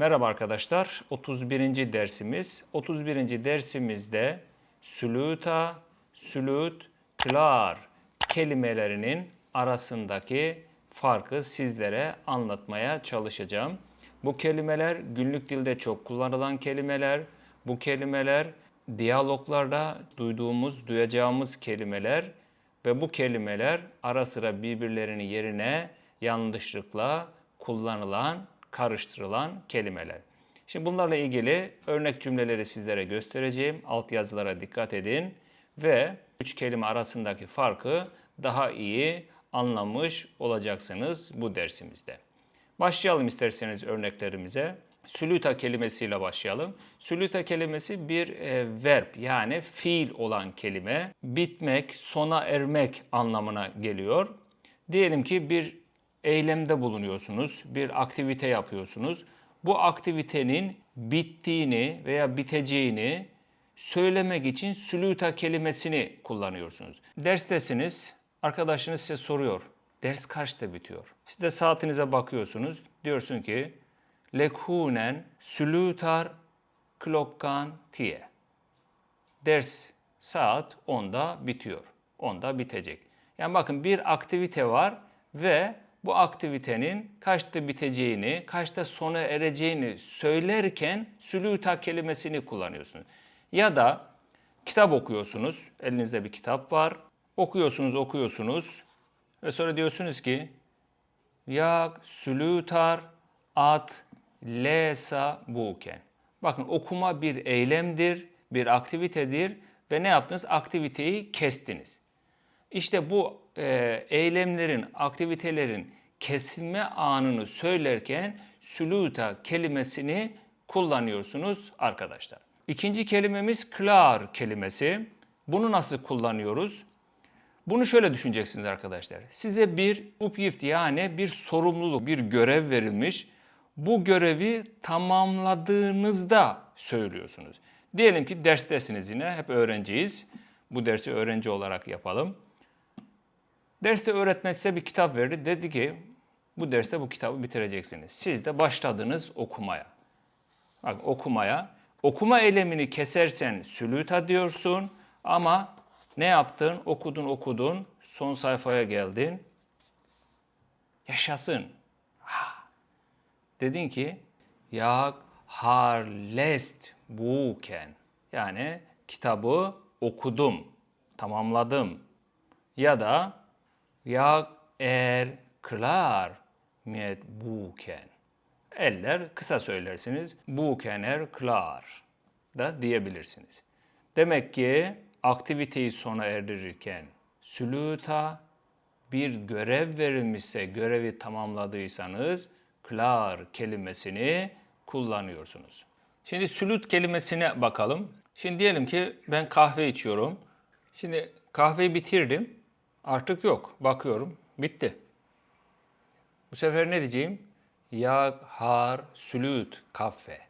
Merhaba arkadaşlar. 31. dersimiz. 31. dersimizde sülüta, sülüt, klar kelimelerinin arasındaki farkı sizlere anlatmaya çalışacağım. Bu kelimeler günlük dilde çok kullanılan kelimeler. Bu kelimeler diyaloglarda duyduğumuz, duyacağımız kelimeler ve bu kelimeler ara sıra birbirlerinin yerine yanlışlıkla kullanılan, karıştırılan kelimeler. Şimdi bunlarla ilgili örnek cümleleri sizlere göstereceğim. Altyazılara dikkat edin ve üç kelime arasındaki farkı daha iyi anlamış olacaksınız bu dersimizde. Başlayalım isterseniz örneklerimize. Sülüta kelimesiyle başlayalım. Sülüta kelimesi bir e, verb yani fiil olan kelime. Bitmek, sona ermek anlamına geliyor. Diyelim ki bir eylemde bulunuyorsunuz, bir aktivite yapıyorsunuz. Bu aktivitenin bittiğini veya biteceğini söylemek için sülüta kelimesini kullanıyorsunuz. Derstesiniz, arkadaşınız size soruyor. Ders kaçta bitiyor? Siz de saatinize bakıyorsunuz. Diyorsun ki lekhunen sülütar klokkan tiye. Ders saat 10'da bitiyor. 10'da bitecek. Yani bakın bir aktivite var ve bu aktivitenin kaçta biteceğini, kaçta sona ereceğini söylerken sülüta kelimesini kullanıyorsunuz. Ya da kitap okuyorsunuz, elinizde bir kitap var. Okuyorsunuz, okuyorsunuz ve sonra diyorsunuz ki ya sülütar at lesa buken. Bakın okuma bir eylemdir, bir aktivitedir ve ne yaptınız? Aktiviteyi kestiniz. İşte bu e, eylemlerin, aktivitelerin kesilme anını söylerken sülüta kelimesini kullanıyorsunuz arkadaşlar. İkinci kelimemiz klar kelimesi. Bunu nasıl kullanıyoruz? Bunu şöyle düşüneceksiniz arkadaşlar. Size bir uppgift yani bir sorumluluk, bir görev verilmiş. Bu görevi tamamladığınızda söylüyorsunuz. Diyelim ki derstesiniz yine, hep öğrenciyiz. Bu dersi öğrenci olarak yapalım. Derste öğretmen size bir kitap verdi. Dedi ki bu derste bu kitabı bitireceksiniz. Siz de başladınız okumaya. Bak okumaya. Okuma eylemini kesersen sülüta diyorsun ama ne yaptın? Okudun okudun. Son sayfaya geldin. Yaşasın. Ha. Dedin ki ya har lest buken. Yani kitabı okudum, tamamladım. Ya da ya er klar met buken. Eller kısa söylersiniz. Buken er klar da diyebilirsiniz. Demek ki aktiviteyi sona erdirirken sülüta bir görev verilmişse görevi tamamladıysanız klar kelimesini kullanıyorsunuz. Şimdi sülüt kelimesine bakalım. Şimdi diyelim ki ben kahve içiyorum. Şimdi kahveyi bitirdim. Artık yok. Bakıyorum. Bitti. Bu sefer ne diyeceğim? Ya har sülüt kahve.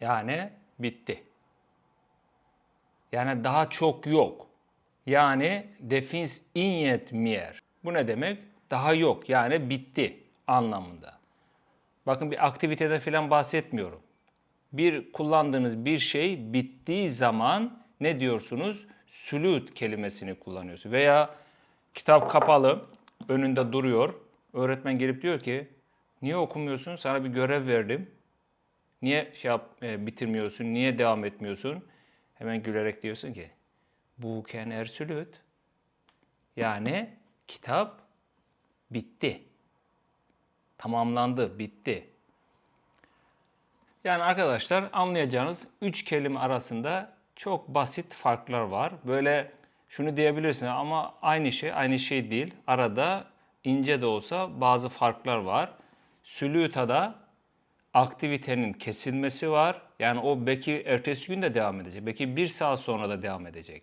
Yani bitti. Yani daha çok yok. Yani defins inyet mier. Bu ne demek? Daha yok. Yani bitti anlamında. Bakın bir aktivitede falan bahsetmiyorum. Bir kullandığınız bir şey bittiği zaman ne diyorsunuz? Sülüt kelimesini kullanıyorsunuz. Veya kitap kapalı, önünde duruyor. Öğretmen gelip diyor ki, niye okumuyorsun? Sana bir görev verdim. Niye şey yap, e, bitirmiyorsun? Niye devam etmiyorsun? Hemen gülerek diyorsun ki, bu ken ersülüt. Yani kitap bitti. Tamamlandı, bitti. Yani arkadaşlar anlayacağınız üç kelime arasında çok basit farklar var. Böyle şunu diyebilirsin ama aynı şey aynı şey değil. Arada ince de olsa bazı farklar var. Sülüta'da aktivitenin kesilmesi var. Yani o belki ertesi gün de devam edecek. Belki bir saat sonra da devam edecek.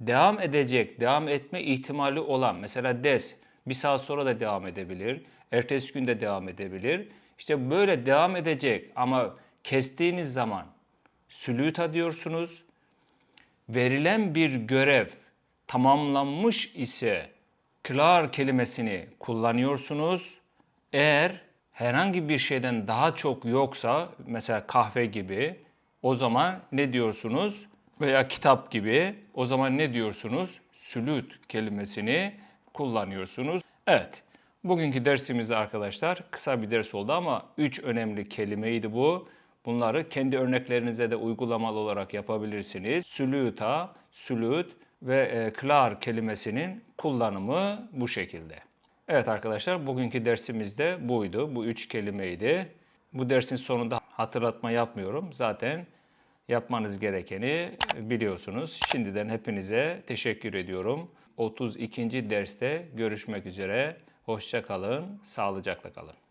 Devam edecek, devam etme ihtimali olan mesela des bir saat sonra da devam edebilir. Ertesi gün de devam edebilir. İşte böyle devam edecek ama kestiğiniz zaman sülüta diyorsunuz. Verilen bir görev tamamlanmış ise klar kelimesini kullanıyorsunuz. Eğer herhangi bir şeyden daha çok yoksa mesela kahve gibi o zaman ne diyorsunuz? Veya kitap gibi o zaman ne diyorsunuz? Sülüt kelimesini kullanıyorsunuz. Evet. Bugünkü dersimiz arkadaşlar kısa bir ders oldu ama 3 önemli kelimeydi bu. Bunları kendi örneklerinize de uygulamalı olarak yapabilirsiniz. Sülüta, sülüt ve e, klar kelimesinin kullanımı bu şekilde. Evet arkadaşlar bugünkü dersimiz de buydu. Bu üç kelimeydi. Bu dersin sonunda hatırlatma yapmıyorum. Zaten yapmanız gerekeni biliyorsunuz. Şimdiden hepinize teşekkür ediyorum. 32. derste görüşmek üzere. Hoşça kalın, sağlıcakla kalın.